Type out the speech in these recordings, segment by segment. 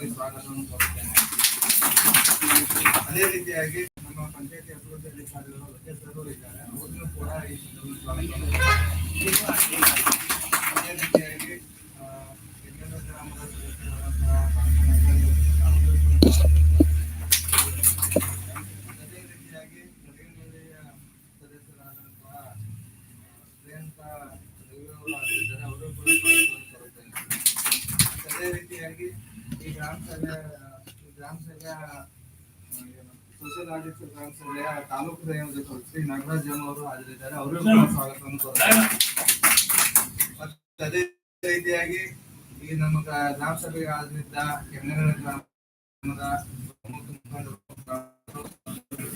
ಹಾರ್ದಿಕವಾಗಿ ಸ್ವಾಗತವನ್ನು ಕೋರುತ್ತೇನೆ. ಅದೇ ರೀತಿಯಾಗಿ ನಮ್ಮ ಪಂಚಾಯತಿ ಅಭಿವೃದ್ಧಿ ಅಧಿಕಾರಿಗಳು ಮುಖ್ಯಸ್ಥರು ಇದ್ದಾರೆ ಅವರು ಕೂಡ ಈ ಸಂದರ್ಭದಲ್ಲಿ ಗ್ರಾಮ ಸಭೆ ಗ್ರಾಮ ಸಭೆಯ ಸೋಷಿಯಲ್ ಆಡಿಟ್ ಗ್ರಾಮ ಸಭೆಯ ತಾಲೂಕು ಸಂಯೋಜಕರು ಶ್ರೀ ಜಮ್ ಅವರು ಹಾಜರಿದ್ದಾರೆ. ಅವರು ಕೂಡ ಸ್ವಾಗತವನ್ನು ಮತ್ತೆ ಅದೇ ರೀತಿಯಾಗಿ ಈ ನಮ್ಮ ಗ್ರಾಮ ಸಭೆಗೆ ಹಾಜರಿದ್ದ ಕೆಮ್ಮನಗರ ಗ್ರಾಮದ ಪ್ರಮುಖ ಮುಖಂಡರು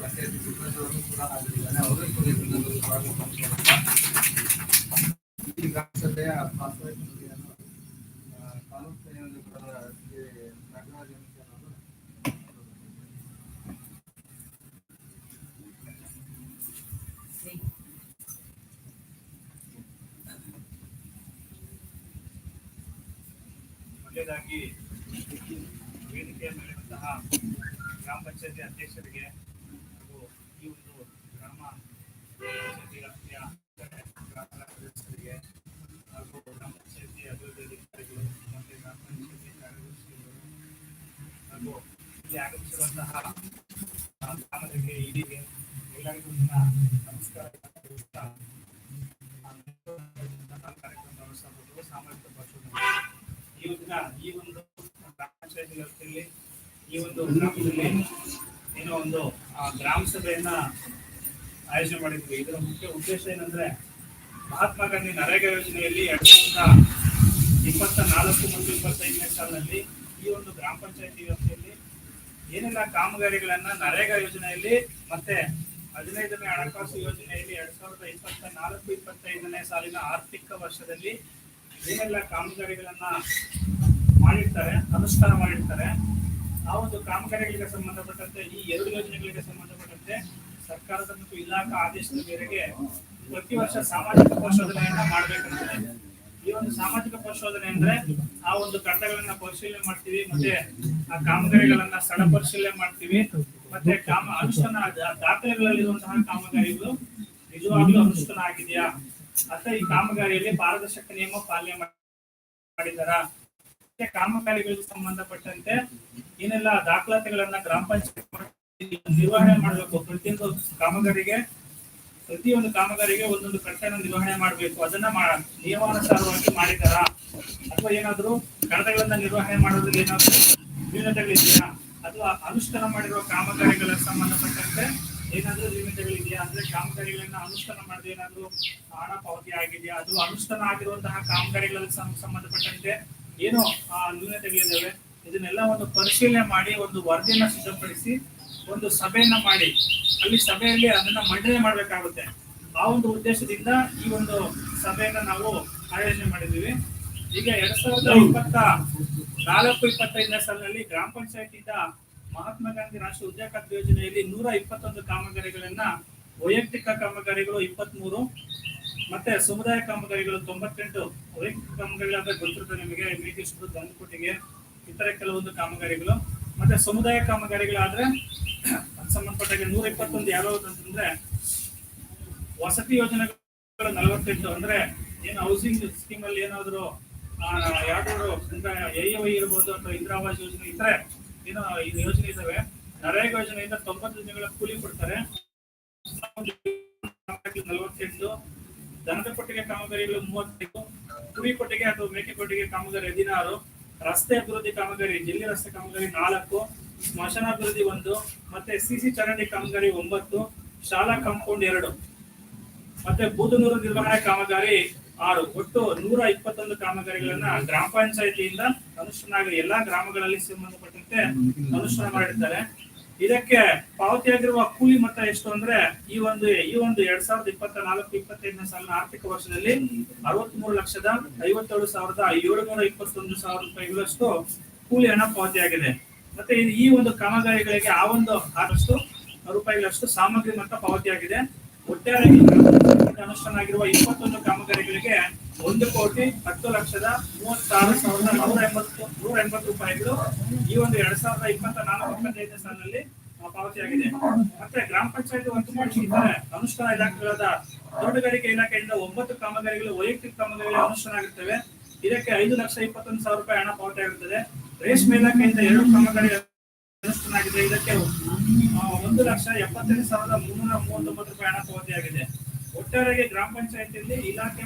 ಪಂಚಾಯತಿ ಸಿಬ್ಬಂದಿಯವರು ಕೂಡ ಹಾಜರಿದ್ದಾರೆ. ಅವರು ಕೂಡ ಈ ಸಂದರ್ಭದಲ್ಲಿ ಸ್ವಾಗತವನ್ನು ಕೋರುತ್ತಾ ಈ ಗ್ರಾಮ ಸಭೆಯ ಪ್ರಾಸ್ತಾವಿಕ ನುಡಿಯನ್ನು ಆ, ತಾಲೂಕು ಸಂಯೋಜಕರಾದ ಶ್ರೀ ನಾಗರಾಜ್ ಎಂ ಕೆ ಅವರು ಮೊದಲನೇದಾಗಿ ವೇದಿಕೆಯ ಮೇಲಿರುವಂತಹ ಗ್ರಾಮ ಪಂಚಾಯತಿ ಅಧ್ಯಕ್ಷರಿಗೆ ಹಾಗೂ ಈ ಒಂದು ಗ್ರಾಮ ಪಂಚಾಯತಿ ವ್ಯಾಪ್ತಿಯ ಗ್ರಾಮದ ಸದಸ್ಯರಿಗೆ ಹಾಗೂ ಗ್ರಾಮ ಪಂಚಾಯತಿ ಅಭಿವೃದ್ಧಿ ಅಧಿಕಾರಿಗಳು ಮತ್ತು ಗ್ರಾಮ ಪಂಚಾಯತಿ ಕಾರ್ಯದರ್ಶಿಗಳು ಹಾಗೂ ಇಲ್ಲಿ ಆಗಮಿಸಿರುವಂತಹ ಆ, ಗ್ರಾಮದಲ್ಲಿ ಇಲ್ಲಿಗೆ ಎಲ್ಲರಿಗೂ ನನ್ನ ನಮಸ್ಕಾರಗಳನ್ನು ಇವತ್ತಿನ ಈ ಒಂದು ಗ್ರಾಮ ಪಂಚಾಯತಿ ವ್ಯವಸ್ಥೆಯಲ್ಲಿ ಈ ಒಂದು ಗ್ರಾಮದಲ್ಲಿ ಏನೋ ಒಂದು ಗ್ರಾಮ ಸಭೆಯನ್ನ ಆಯೋಜನೆ ಮಾಡಿದ್ವಿ. ಇದರ ಮುಖ್ಯ ಉದ್ದೇಶ ಏನಂದ್ರೆ, ಮಹಾತ್ಮ ಗಾಂಧಿ ನರೇಗಾ ಯೋಜನೆಯಲ್ಲಿ ಎರಡ್ ಸಾವಿರದ ಇಪ್ಪತ್ತ ನಾಲ್ಕು ಮತ್ತು ಇಪ್ಪತ್ತೈದನೇ ಸಾಲಿನಲ್ಲಿ ಈ ಒಂದು ಗ್ರಾಮ ಪಂಚಾಯತಿ ವ್ಯವಸ್ಥೆಯಲ್ಲಿ ಏನೆಲ್ಲ ಕಾಮಗಾರಿಗಳನ್ನ ನರೇಗಾ ಯೋಜನೆಯಲ್ಲಿ ಮತ್ತೆ ಹದಿನೈದನೇ ಹಣಕಾಸು ಯೋಜನೆಯಲ್ಲಿ ಎರಡ್ ಸಾವಿರದ ಇಪ್ಪತ್ತ ನಾಲ್ಕು ಇಪ್ಪತ್ತೈದನೇ ಸಾಲಿನ ಆರ್ಥಿಕ ವರ್ಷದಲ್ಲಿ ಏನೆಲ್ಲ ಕಾಮಗಾರಿಗಳನ್ನ ಮಾಡಿರ್ತಾರೆ, ಅನುಷ್ಠಾನ ಮಾಡಿರ್ತಾರೆ, ಆ ಒಂದು ಕಾಮಗಾರಿಗಳಿಗೆ ಸಂಬಂಧಪಟ್ಟಂತೆ, ಈ ಎರಡು ಯೋಜನೆಗಳಿಗೆ ಸಂಬಂಧಪಟ್ಟಂತೆ ಸರ್ಕಾರದ ಮತ್ತು ಇಲಾಖಾ ಆದೇಶದ ಮೇರೆಗೆ ಪ್ರತಿ ವರ್ಷ ಸಾಮಾಜಿಕ ಪರಿಶೋಧನೆಯನ್ನ ಮಾಡ್ಬೇಕಂತಾರೆ ಈ ಒಂದು ಸಾಮಾಜಿಕ ಪರಿಶೋಧನೆ ಅಂದ್ರೆ ಆ ಒಂದು ಕಟ್ಟಡಗಳನ್ನ ಪರಿಶೀಲನೆ ಮಾಡ್ತೀವಿ, ಮತ್ತೆ ಆ ಕಾಮಗಾರಿಗಳನ್ನ ಸ್ಥಳ ಪರಿಶೀಲನೆ ಮಾಡ್ತೀವಿ, ಮತ್ತೆ ಕಾಮ ಅನುಷ್ಠಾನ ದಾಖಲೆಗಳಲ್ಲಿರುವಂತಹ ಕಾಮಗಾರಿಗಳು ನಿಜವಾಗ್ಲೂ ಅನುಷ್ಠಾನ ಆಗಿದೆಯಾ? ಅಥವಾ ಈ ಕಾಮಗಾರಿಯಲ್ಲಿ ಪಾರದರ್ಶಕ ನಿಯಮ ಪಾಲನೆ ಮಾಡಿದಾರ ಕಾಮಗಾರಿಗಳಿಗೆ ಸಂಬಂಧಪಟ್ಟಂತೆ ಏನೆಲ್ಲ ದಾಖಲಾತಿಗಳನ್ನ ಗ್ರಾಮ ಪಂಚಾಯತ್ ನಿರ್ವಹಣೆ ಮಾಡಬೇಕು. ಪ್ರತಿಯೊಂದು ಕಾಮಗಾರಿಗೆ ಪ್ರತಿಯೊಂದು ಕಾಮಗಾರಿಗೆ ಒಂದೊಂದು ಕಟ್ಟಡ ನಿರ್ವಹಣೆ ಮಾಡಬೇಕು. ಅದನ್ನ ನಿಯಮಾನುಸಾರವಾಗಿ ಮಾಡಿದಾರಾ ಅಥವಾ ಏನಾದ್ರು ಕಡತಗಳನ್ನ ನಿರ್ವಹಣೆ ಮಾಡೋದ್ರಲ್ಲಿ ಏನಾದ್ರು ನ್ಯೂನತೆಗಳಿದೆಯಾ? ಅಥವಾ ಅನುಷ್ಠಾನ ಮಾಡಿರುವ ಕಾಮಗಾರಿಗಳ ಸಂಬಂಧಪಟ್ಟಂತೆ ಏನಾದ್ರೂ ನ್ಯೂನತೆಗಳಿದೆಯಾ ಅಂದ್ರೆ ಕಾಮಗಾರಿಗಳನ್ನ ಅನುಷ್ಠಾನ ಮಾಡದೆ ಏನಾದ್ರೂ ಹಣ ಪಾವತಿ ಆಗಿದೆಯಾ? ಅದು ಅನುಷ್ಠಾನ ಆಗಿರುವಂತಹ ಕಾಮಗಾರಿಗಳಿಗೆ ಸಂಬಂಧಪಟ್ಟಂತೆ ಏನು, ಆ ನ್ಯೂನತೆಗಳಿದ್ದಾವೆ ಇದನ್ನೆಲ್ಲ ಒಂದು ಪರಿಶೀಲನೆ ಮಾಡಿ, ಒಂದು ವರದಿಯನ್ನ ಸಿದ್ಧಪಡಿಸಿ, ಒಂದು ಸಭೆಯನ್ನ ಮಾಡಿ. ಅಲ್ಲಿ ಸಭೆಯಲ್ಲಿ ಅದನ್ನ ಮಂಡನೆ ಮಾಡ್ಬೇಕಾಗುತ್ತೆ. ಆ ಒಂದು ಉದ್ದೇಶದಿಂದ ಈ ಒಂದು ಸಭೆಯನ್ನ ನಾವು ಆಯೋಜನೆ ಮಾಡಿದ್ದೀವಿ. ಈಗ ಎರಡ್ ಸಾವಿರದ ಇಪ್ಪತ್ತ ನಾಲ್ಕು, ಇಪ್ಪತ್ತೈದನೇ ಸಾಲಿನಲ್ಲಿ ಗ್ರಾಮ ಪಂಚಾಯತಿಯಿಂದ ಮಹಾತ್ಮ ಗಾಂಧಿ ರಾಷ್ಟ್ರೀಯ ಉದ್ಯೋಗ ಖಾತ್ರಿ ಯೋಜನೆಯಲ್ಲಿ ನೂರ ಇಪ್ಪತ್ತೊಂದು ಕಾಮಗಾರಿಗಳನ್ನ, ವೈಯಕ್ತಿಕ ಕಾಮಗಾರಿಗಳು ಇಪ್ಪತ್ಮೂರು, ಮತ್ತೆ ಸಮುದಾಯ ಕಾಮಗಾರಿಗಳು ತೊಂಬತ್ತೆಂಟು, ವೈಯಕ್ತಿಕ ಕಾಮಗಾರಿಗಳಾದ್ರೆ ಗೊತ್ತಿರುತ್ತೆ ನಿಮಗೆ ಮೀಟಿಸ್ಟು ದಂಡಕೋಟಿಗೆ ಇತರ ಕೆಲವೊಂದು ಕಾಮಗಾರಿಗಳು. ಮತ್ತೆ ಸಮುದಾಯ ಕಾಮಗಾರಿಗಳಾದ್ರೆ ಸಂಬಂಧಪಟ್ಟಾಗ ನೂರ ಇಪ್ಪತ್ತೊಂದು ಯಾವ್ಯಾವ್ದು ಅಂತಂದ್ರೆ, ವಸತಿ ಯೋಜನೆಗಳು ನಲವತ್ತೆಂಟು. ಅಂದ್ರೆ ಏನು ಹೌಸಿಂಗ್ ಸ್ಕೀಮ್ ಅಲ್ಲಿ ಏನಾದ್ರು ಯಾವ್ದಾದ್ರು ಎ ಇರ್ಬೋದು ಅಥವಾ ಇಂದಿರಾ ಆವಾಸ್ ಯೋಜನೆ ಇದ್ರೆ ಏನೋ ಇದು ಯೋಜನೆ ಇದಾವೆ. ನರೇಗಾ ಯೋಜನೆಯಿಂದ ತೊಂಬತ್ತು ದಿನಗಳ ಕೂಲಿ ಕೊಡ್ತಾರೆ. ನಲವತ್ತೆಂಟು ದನದ ಕೊಟ್ಟಿಗೆ ಕಾಮಗಾರಿಗಳು ಮೂವತ್ತೈದು, ಕುರಿ ಕೊಟ್ಟಿಗೆ ಅಥವಾ ಮೇಕೆ ಕೊಟ್ಟಿಗೆ ಕಾಮಗಾರಿ ಹದಿನಾರು, ರಸ್ತೆ ಅಭಿವೃದ್ಧಿ ಕಾಮಗಾರಿ ಜಿಲ್ಲೆ ರಸ್ತೆ ಕಾಮಗಾರಿ ನಾಲ್ಕು ಸ್ಮಶಾನ ಅಭಿವೃದ್ಧಿ ಒಂದು ಮತ್ತೆ ಸಿಸಿ ಚರಂಡಿ ಕಾಮಗಾರಿ ಒಂಬತ್ತು, ಶಾಲಾ ಕಾಂಪೌಂಡ್ ಎರಡು. ಮತ್ತೆ ಬೂದನೂರು ನಿರ್ವಹಣೆ ಕಾಮಗಾರಿ ಆರು ಒಟ್ಟು ನೂರ ಇಪ್ಪತ್ತೊಂದು ಕಾಮಗಾರಿಗಳನ್ನ ಗ್ರಾಮ ಪಂಚಾಯತಿಯಿಂದ ಅನುಷ್ಠಾನ ಆಗಿ ಎಲ್ಲಾ ಗ್ರಾಮಗಳಲ್ಲಿ ಸಂಬಂಧಪಟ್ಟಂತೆ ಅನುಷ್ಠಾನ ಮಾಡಿರ್ತಾರೆ. ಇದಕ್ಕೆ ಪಾವತಿಯಾಗಿರುವ ಕೂಲಿ ಮೊತ್ತ ಎಷ್ಟು ಅಂದ್ರೆ ಈ ಒಂದು ಈ ಒಂದು ಎರಡ್ ಸಾವಿರದ ಇಪ್ಪತ್ತ ನಾಲ್ಕು ಇಪ್ಪತ್ತೈದನೇ ಸಾಲಿನ ಆರ್ಥಿಕ ವರ್ಷದಲ್ಲಿ ಅರವತ್ಮೂರು ಲಕ್ಷದ ಐವತ್ತೇಳು ಸಾವಿರದ ಏಳುನೂರ ಇಪ್ಪತ್ತೊಂದು ಸಾವಿರ ರೂಪಾಯಿಗಳಷ್ಟು ಕೂಲಿ ಹಣ ಪಾವತಿಯಾಗಿದೆ ಮತ್ತೆ ಈ ಒಂದು ಕಾಮಗಾರಿಗಳಿಗೆ ಆ ಒಂದು ಆರಷ್ಟು ರೂಪಾಯಿಗಳಷ್ಟು ಸಾಮಗ್ರಿ ಮೊತ್ತ ಪಾವತಿಯಾಗಿದೆ ಒಟ್ಟಾರೆ ಈ ಗ್ರಾಮ ಅನುಷ್ಠಾನ ಆಗಿರುವ ಇಪ್ಪತ್ತೊಂದು ಕಾಮಗಾರಿಗಳಿಗೆ ಒಂದು ಕೋಟಿ ಹತ್ತು ಲಕ್ಷದ ಮೂವತ್ತಾರು ಸಾವಿರದ ನೂರ ಎಂಬತ್ತು ನೂರ ಎಂಬತ್ತು ರೂಪಾಯಿಗಳು ಈ ಒಂದು ಎರಡ್ ಸಾವಿರದ ಇಪ್ಪತ್ತ ನಾಲ್ಕು, ಇಪ್ಪತ್ತೈದನೇ ಸಾಲಿನಲ್ಲಿ ಪಾವತಿಯಾಗಿದೆ. ಮತ್ತೆ ಗ್ರಾಮ ಪಂಚಾಯತ್ ಹೊರತುಪಡಿಸಿ ಇತರೆ ಅನುಷ್ಠಾನ ಇಲಾಖೆಗಳಾದ ತೋಟಗಾರಿಕೆ ಇಲಾಖೆಯಿಂದ ಒಂಬತ್ತು ಕಾಮಗಾರಿಗಳು, ವೈಯಕ್ತಿಕ ಕಾಮಗಾರಿಗಳು ಅನುಷ್ಠಾನ ಆಗುತ್ತವೆ. ಇದಕ್ಕೆ ಐದು ಲಕ್ಷ ಇಪ್ಪತ್ತೊಂದು ಸಾವಿರ ರೂಪಾಯಿ ಹಣ ಪಾವತಿ ಆಗುತ್ತದೆ ರೇಷ್ಮೆ ಇಲಾಖೆಯಿಂದ ಎರಡು ಕಾಮಗಾರಿ ಅನುಷ್ಠಾನ ಆಗಿದೆ ಇದಕ್ಕೆ ಒಂದು ಲಕ್ಷ ಎಪ್ಪತ್ತೈದು ಸಾವಿರದ ಮುನ್ನೂರ ಮೂವತ್ತೊಂಬತ್ತು ರೂಪಾಯಿ ಹಣ ಪಾವತಿಯಾಗಿದೆ. ಒಟ್ಟಾರೆಗೆ ಗ್ರಾಮ ಪಂಚಾಯತಿಯಲ್ಲಿ ಇಲಾಖೆ